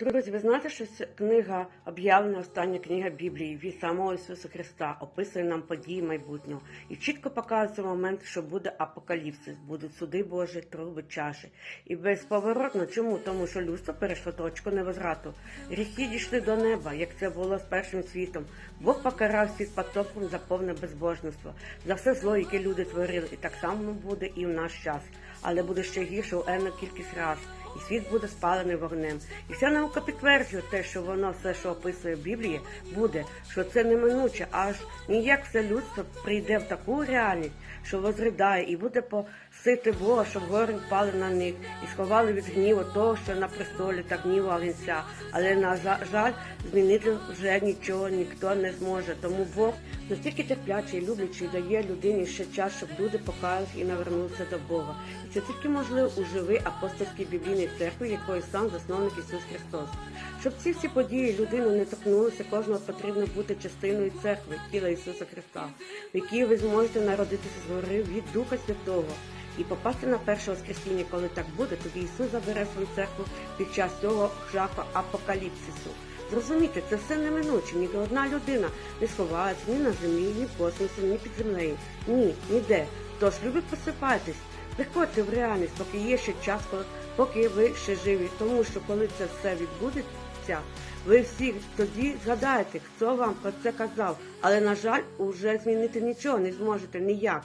Друзі, ви знаєте, що ця книга об'явлена остання книга Біблії від самого Ісуса Христа описує нам події майбутнього і чітко показує момент, що буде апокаліпсис, будуть суди Божі, труби, чаші. І безповоротно чому? Тому що людство перейшло точку невозврату. Гріхи дійшли до неба, як це було з першим світом. Бог покарав світ потопом за повне безбожництво, за все зло, яке люди творили, і так само буде і в наш час. Але буде ще гірше у енну кількість раз і світ буде спалений вогнем. І вся наука підтверджує те, що воно все, що описує в Біблії, буде, що це неминуче, аж ніяк все людство прийде в таку реальність, що возридає і буде посити Бога, щоб гори впали на них і сховали від гніву того, що на престолі та гніву Оленця. Але на жаль, змінити вже нічого ніхто не зможе. Тому Бог настільки терплячий, люблячий, дає людині ще час, щоб люди покаялись і навернулися до Бога. І це тільки можливо у живій апостольській біблійній церкві, якої сам засновник Ісус Христос. Щоб ці всі події людину не торкнулися, кожного потрібно бути частиною церкви, тіла Ісуса Христа, в якій ви зможете народитися згори від Духа Святого. І попасти на перше воскресіння, коли так буде, тоді Ісус забере свою церкву під час цього жаху апокаліпсису. Зрозумійте, це все неминуче. Ні одна людина не сховається ні на землі, ні в космосі, ні під землею. Ні, ніде. Тож, любі, посипайтесь, приходьте в реальність, поки є ще час, коли- поки ви ще живі. Тому що коли це все відбудеться, ви всі тоді згадаєте, хто вам про це казав. Але, на жаль, уже змінити нічого не зможете ніяк.